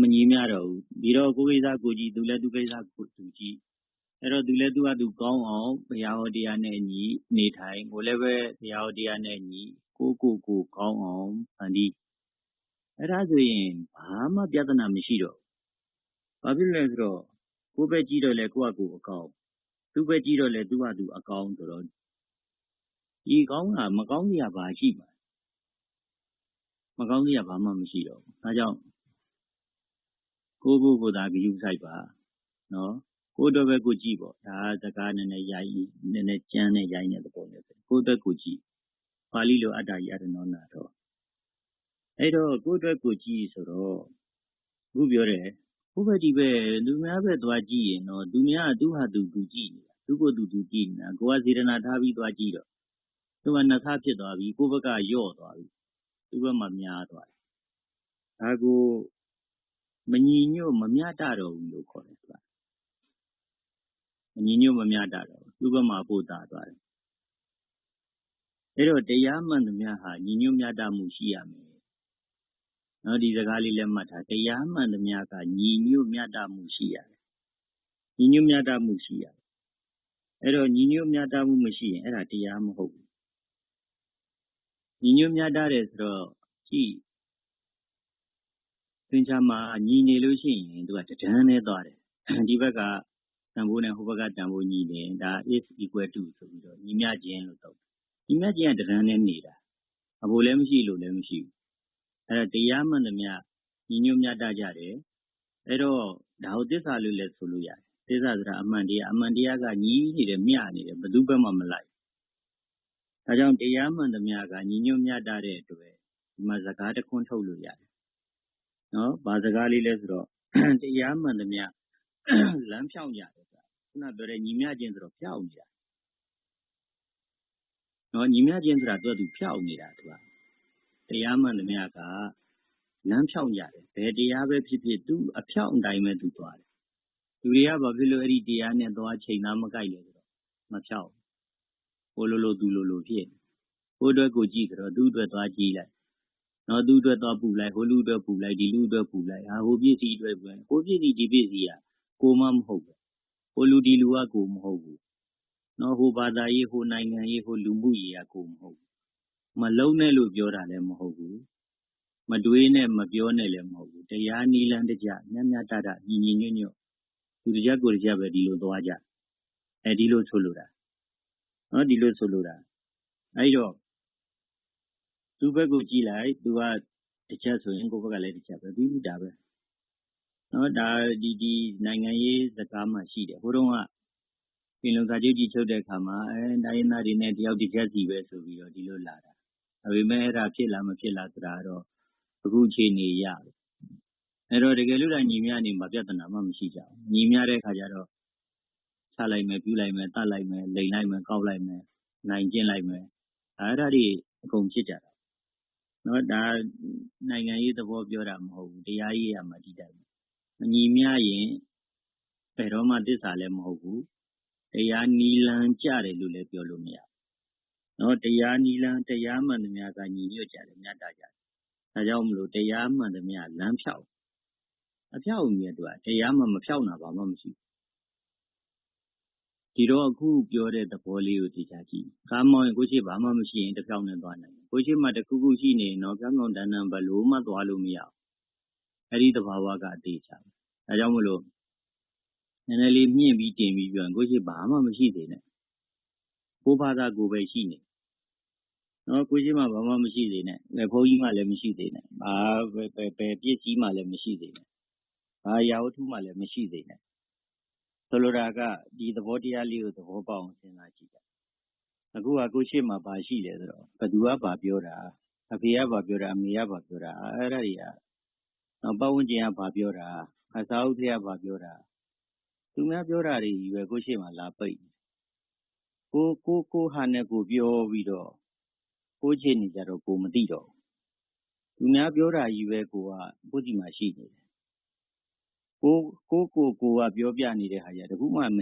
မညီမျှတော့ဘူး။ပြီးတော့ ကိုယ့်ကိစ္စကိုယ်ကြည့်၊သူလည်း သူ့ကိစ္စသူကြည့်။အဲတော့ သူလည်း သူ့ဟာသူကောင်းအောင် ဘုရားဟောတရားနဲ့အညီ နေထိုင်၊ကိုယ်လည်းပဲ ဘုရားဟောတရားနဲ့အညီ ကိုယ့်ကိုယ်ကိုကောင်းအောင် ဖန်တီး။အဲဒါဆိုရင် ဘာမှပြဿနာမရှိတော့ဘူး။ဘာဖြစ်လို့လဲဆိုတော့ ကိုယ့်ဘက်ကြည့်တော့လည်း ကိုယ့်ဟာကိုယ်အကောင်း၊သူ့ဘက်ကြည့်တော့လည်း သူ့ဟာသူအကောင်းဆိုတော့ ဒီကောင်းတာမကောင်းစရာ ဘာရှိမှာလဲ။မကောင်းစရာ ဘာမှမရှိတော့ဘူး။ဒါကြောင့် ကိုယ့်ကိုကိုယ်သာဂရုစိုက်ပါနော်ကိုယ့်အတွက်ပဲကိုယ်ကြည့်ပေါ့ဒါကစကားနည်းနည်းရိုင်းနည်းနည်းကြမ်းတဲ့ရိုင်းတဲ့သဘောမျိုးပဲကိုယ့်အတွက်ကိုယ်ကြည့်ပါဠိလိုအတ္တယတနောနာတော့အဲ့တော့ကိုယ့်အတွက်ကိုယ်ကြည့်ဆိုတော့ခုပြောတယ်ဘုဘတိပဲသူများပဲသွားကြည့်ရင်တော့သူများသူ့ဟာသူသူကြည့်နေတာသူကိုယ်သူသူကြည့်နေတာကိုယ်ကစေတနာထားပြီးသွားကြည့်တော့သူကနှစ်ဆဖြစ်သွားပြီကိုယ့်ဘက်ကယော့သွားပြီသူ့ဘက်မှာများသွားတယ်ဒါကို မညီညွတ် မမျှတတော့ဘူးလို့ ခေါ်တယ်သူကမညီညွတ် မမျှတတော့ဘူး သူ့ဘက်မှာ ပို့တာသွားတယ် အဲ့တော့ တရားမှန်သမျှဟာ ညီညွတ်မျှတမှု ရှိရမယ်နော်ဒီစကားလေးလည်း မှတ်ထား တရားမှန်သမျှက ညီညွတ်မျှတမှု ရှိရတယ် ညီညွတ်မျှတမှု ရှိရတယ် အဲ့တော့ ညီညွတ်မျှတမှု မရှိရင် အဲ့ဒါ တရားမဟုတ်ဘူး ညီညွတ်မျှတတယ်ဆိုတော့ ကြည့် သင်္ချာမှာ ညီနေလို့ရှိရင် သူကတဒန်းနဲ့သွားတယ် ဒီဘက်က တန်ဖိုးနဲ့ ဟိုဘက်က တန်ဖိုးညီတယ် ဒါ is equal to ဆိုပြီးတော့ ညီမျှခြင်းလို့ သုံးညီမျှခြင်းကတဒန်းနဲ့နေတာအဖို့လည်းမရှိလို့လည်းမရှိဘူး အဲဒါတရားမှန်သမျှ ညီညွတ်မျှတကြတယ် အဲတော့ ဒါကို သစ္စာလို့လည်း ဆိုလို့ရတယ် သစ္စာဆိုတာ အမှန်တရား အမှန်တရားက ညီနေတယ် မျှနေတယ် ဘယ်သူဘက်မှ မလိုက်ဒါကြောင့် တရားမှန်သမျှက ညီညွတ်မျှတတဲ့အတွက် ဒီမှာ စကားတစ်ခွန်း ထုတ်လို့ရတယ် နော်ဘာစကားလေးလဲဆိုတော့တရားမှန်သမျှလမ်းဖြောင်းကြတယ်ဆိုတာခုနပြောတဲ့ညီမျှခြင်းဆိုတော့ဖြောင်းနေတာနော်ညီမျှခြင်းဆိုတာသူကသူဖြောင်းနေတာသူကတရားမှန်သမျှကလမ်းဖြောင်းကြတယ်ဘယ်တရားပဲဖြစ်ဖြစ်သူအဖြောင်းအတိုင်းပဲသူသွားတယ်လူတွေကဘာဖြစ်လို့အဲ့ဒီတရားနဲ့သွားချိန်သားမကြိုက်လဲဆိုတော့မဖြောင်းဟိုလိုလိုသူလိုလိုဖြစ်ကိုအတွက်ကိုကြည့်ဆိုတော့သူ့အတွက်သွားကြည့်လိုက် နော်သူ့အတွက်သွားပူလိုက်ဟိုလူအတွက်ပူလိုက်ဒီလူအတွက်ပူလိုက်ဟာဟိုပစ္စည်းအတွက်ပူလိုက်ဟိုပစ္စည်းဒီပစ္စည်းကကိုမှမဟုတ်ဘူးဟိုလူဒီလူကကိုမဟုတ်ဘူးနော်ဟိုဘာသာရေးဟိုနိုင်ငံရေးဟိုလူမှုရေးကကိုမဟုတ်ဘူးမလုံးနဲ့လို့ပြောတာလည်းမဟုတ်ဘူးမတွေးနဲ့မပြောနဲ့လည်းမဟုတ်ဘူးတရားနီလန်းတကြမြတ်မြတ်တတညီညီညွတ်ညွတ်သူတကြကိုတကြပဲဒီလိုသွားကြအဲဒီလိုဆိုလိုတာနော်ဒီလိုဆိုလိုတာအဲဒီတော့ သူ့ဘက်ကိုကြည့်လိုက် သူကတစ်ချက်ဆိုရင် ကိုယ့်ဘက်ကလည်းတစ်ချက်ပဲ ပြီးပြီဒါပဲနော်ဒါဒီဒီနိုင်ငံရေးစကားမှရှိတယ် ဟိုတုန်းကပြင်လုံစာချုပ်ကြီးချုပ်တဲ့အခါမှာအဲတိုင်းရင်းသားတွေနဲ့ တယောက်တစ်ချက်စီပဲဆိုပြီးတော့ ဒီလိုလာတာ ဒါပေမဲ့အဲ့ဒါဖြစ်လား မဖြစ်လားဆိုတာတော့ အခုအခြေအနေရအဲ့တော့ တကယ်လို့လည်းညီမြနေမှာပြဿနာမှ မရှိကြဘူး ညီမြတဲ့ခါကျတော့ ချလိုက်မယ် ပြူလိုက်မယ်တတ်လိုက်မယ် လိန်လိုက်မယ် ကောက်လိုက်မယ် နိုင်ကျင့်လိုက်မယ် အဲ့ဒါတွေအကုန်ဖြစ်ကြတာနော် ဒါနိုင်ငံရေးသဘောပြောတာမဟုတ်ဘူး တရားရေးရမှာဒီတိုင်းမညီမျှရင် ဘယ်တော့မှ သစ္စာလည်းမဟုတ်ဘူး တရားနီလန်းကြတယ်လို့လည်း ပြောလို့မရနော်တရားနီလန်း တရားမှန်သမျှက ညီညွတ်ကြတယ်မြတ်တာကြတယ် ဒါကြောင့်မလို့ တရားမှန်သမျှ လမ်းဖြောက်အဖြောက်မြဲသူကတရားမှမဖြောက်တာ ဘာမှမရှိဘူး ဒီတော့ အခုပြောတဲ့သဘောလေးကိုသိချကြည့် ကားမောင်းရင် ကိုရှိဘာမှမရှိရင်တစ်ဖြောင်းနဲ့သွားနိုင်တယ် ကိုရှိမှတခုခုရှိနေရင်တော့ ဖြောင်းဖြောင်းတန်းတန်းဘလို့မှ သွားလို့မရဘူး အဲ့ဒီသဘာဝက အသေးချာဒါကြောင့်မလို့ နည်းနည်းလေး မြင့်ပြီးတင်ပြီး ပြောရင် ကိုရှိဘာမှ မရှိသေးနဲ့ ကိုဘာသာကိုပဲ ရှိနေနော်ကိုရှိမှဘာမှမရှိသေးနဲ့လေဘုန်းကြီးမှလည်း မရှိသေးနဲ့ဘာပဲပဲပစ္စည်းမှလည်း မရှိသေးနဲ့ ဘာရာဝတ္ထုမှလည်း မရှိသေးနဲ့ ဆိုလိုတာက ဒီသဘောတရားလေးကို သဘောပေါက်အောင် စဉ်းစားကြည့်ကြ အခုက ကိုရှိမှဘာရှိလဲဆိုတော့ဘသူက ဘာပြောတာ အဖေက ဘာပြောတာ အမေက ဘာပြောတာ အဲ့ဒါတွေကနောက်ပတ်ဝန်းကျင်က ဘာပြောတာအစာအုပ်တွေကဘာပြောတာ သူများပြောတာတွေကြီးပဲ ကိုရှိမှလာပိတ်ကိုကိုကိုဟာနဲ့ကိုပြောပြီးတော့ ကိုချင်းနေကြတော့ ကိုမသိတော့သူများပြောတာကြီးပဲ ကိုကကိုကြည့်မှရှိနေတယ် ကိုကိုကိုကိုက ပြောပြနေတဲ့ဟာကြီးတခုမှ မ